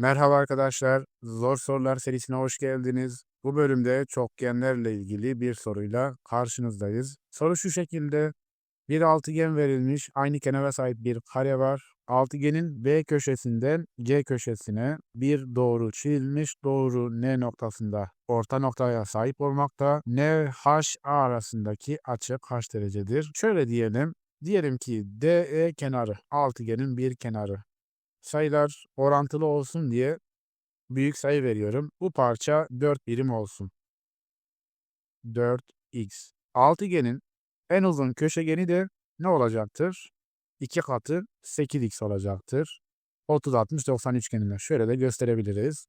Merhaba arkadaşlar, Zor Sorular serisine hoş geldiniz. Bu bölümde çokgenlerle ilgili bir soruyla karşınızdayız. Soru şu şekilde. Bir altıgen verilmiş, aynı kenara sahip bir kare var. Altıgenin B köşesinden C köşesine bir doğru çizilmiş. Doğru N noktasında orta noktaya sahip olmakta. N, H, A arasındaki açı kaç derecedir? Şöyle diyelim. Diyelim ki DE kenarı, altıgenin bir kenarı sayılar orantılı olsun diye büyük sayı veriyorum. Bu parça 4 birim olsun. 4x. Altıgenin en uzun köşegeni de ne olacaktır? 2 katı 8x olacaktır. 30, 60, 90 üçgenine şöyle de gösterebiliriz.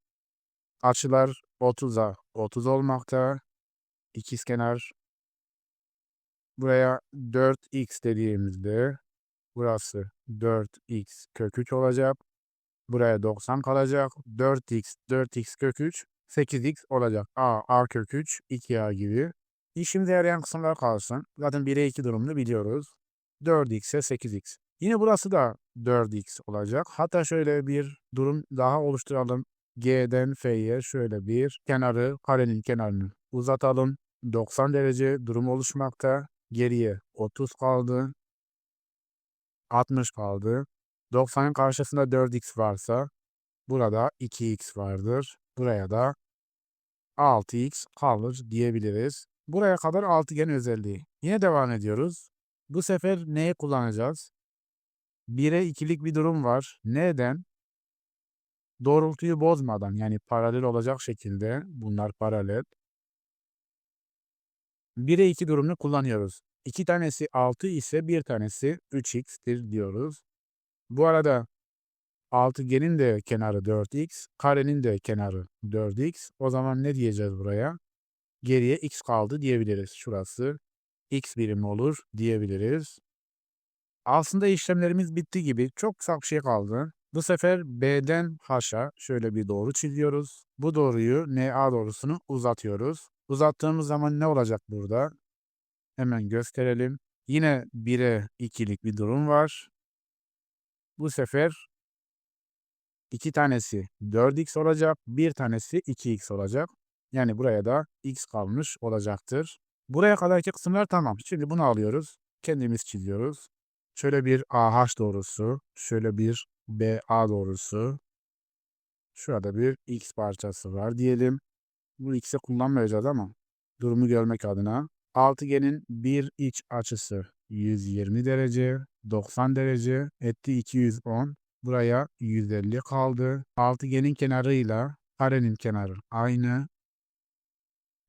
Açılar 30'a 30 olmakta. İkizkenar buraya 4x dediğimizde burası 4x kök 3 olacak. Buraya 90 kalacak. 4x, 4x kök 3, 8x olacak. A, A kök 3, 2A gibi. İşimize yarayan kısımlar kalsın. Zaten 1'e 2 durumunu biliyoruz. 4x'e 8x. Yine burası da 4x olacak. Hatta şöyle bir durum daha oluşturalım. G'den F'ye şöyle bir kenarı, karenin kenarını uzatalım. 90 derece durum oluşmakta. Geriye 30 kaldı. 60 kaldı. 90'ın karşısında 4x varsa burada 2x vardır. Buraya da 6x kalır diyebiliriz. Buraya kadar altıgen özelliği. Yine devam ediyoruz. Bu sefer neyi kullanacağız? 1'e 2'lik bir durum var. Neden? Doğrultuyu bozmadan yani paralel olacak şekilde bunlar paralel. 1'e 2 durumunu kullanıyoruz. 2 tanesi 6 ise bir tanesi 3x'tir diyoruz. Bu arada altıgenin de kenarı 4x, karenin de kenarı 4x. O zaman ne diyeceğiz buraya? Geriye x kaldı diyebiliriz. Şurası x birim olur diyebiliriz. Aslında işlemlerimiz bitti gibi. Çok kısa bir şey kaldı. Bu sefer B'den H'a şöyle bir doğru çiziyoruz. Bu doğruyu NA doğrusunu uzatıyoruz. Uzattığımız zaman ne olacak burada? Hemen gösterelim. Yine 1'e 2'lik bir durum var. Bu sefer iki tanesi 4x olacak, bir tanesi 2x olacak. Yani buraya da x kalmış olacaktır. Buraya kadarki kısımlar tamam. Şimdi bunu alıyoruz. Kendimiz çiziyoruz. Şöyle bir AH doğrusu, şöyle bir BA doğrusu. Şurada bir x parçası var diyelim. Bu x'i kullanmayacağız ama durumu görmek adına. Altıgenin bir iç açısı 120 derece, 90 derece etti 210. Buraya 150 kaldı. Altıgenin kenarıyla karenin kenarı aynı.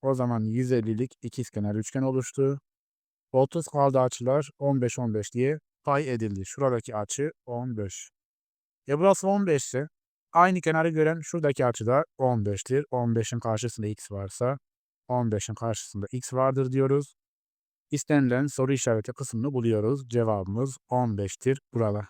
O zaman 150'lik ikizkenar üçgen oluştu. 30 kaldı açılar 15-15 diye pay edildi. Şuradaki açı 15. E burası 15 ise aynı kenarı gören şuradaki açı da 15'tir. 15'in karşısında x varsa 15'in karşısında x vardır diyoruz. İstenilen soru işareti kısmını buluyoruz. Cevabımız 15'tir burada.